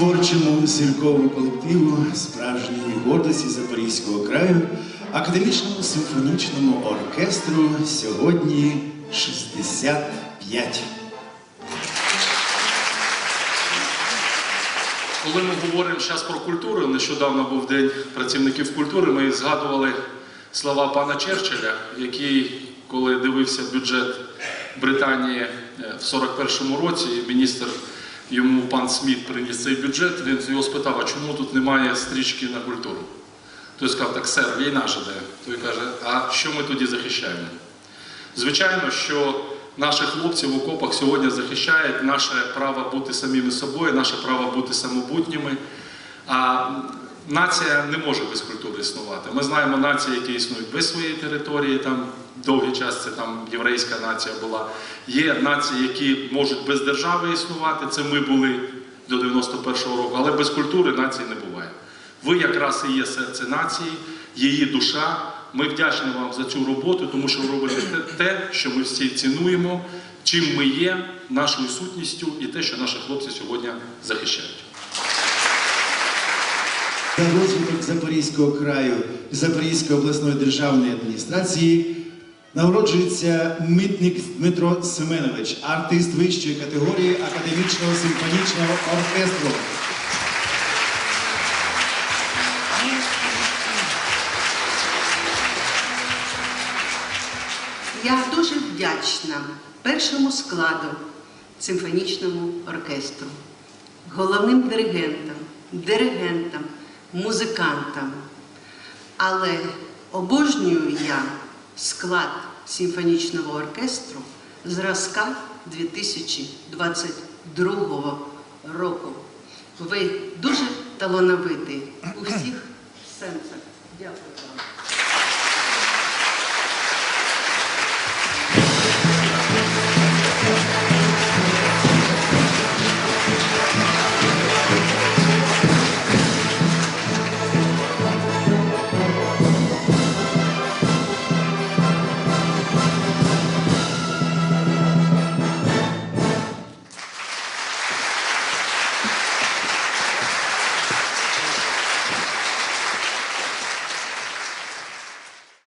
творчому зірковому колективу справжньої гордості Запорізького краю, академічному симфонічному оркестру сьогодні 65. Коли ми говоримо зараз про культуру, нещодавно був День працівників культури, ми згадували слова пана Черчилля, який, коли дивився бюджет Британії е, в 41-му році, міністр йому пан Сміт приніс цей бюджет, він його спитав, а чому тут немає стрічки на культуру? Той сказав, так, сер, війна ж іде. Той каже, а що ми тоді захищаємо? Звичайно, що наші хлопці в окопах сьогодні захищають наше право бути самими собою, наше право бути самобутніми. А нація не може без культури існувати. Ми знаємо нації, які існують без своєї території, там довгий час це там єврейська нація була. Є нації, які можуть без держави існувати. Це ми були до 91-го року, але без культури нації не буває. Ви якраз і є серце нації, її душа. Ми вдячні вам за цю роботу, тому що ви робите те- що ми всі цінуємо, чим ми є, нашою сутністю і те, що наші хлопці сьогодні захищають. За розвиток Запорізького краю Запорізької обласної державної адміністрації нагороджується митник Дмитро Семенович, артист вищої категорії академічного симфонічного оркестру. Я дуже вдячна першому складу симфонічному оркестру, головним диригентам, диригентам, музикантам. Але обожнюю я склад симфонічного оркестру зразка 2022 року. Ви дуже талановитий у всіх сенсах. Дякую вам.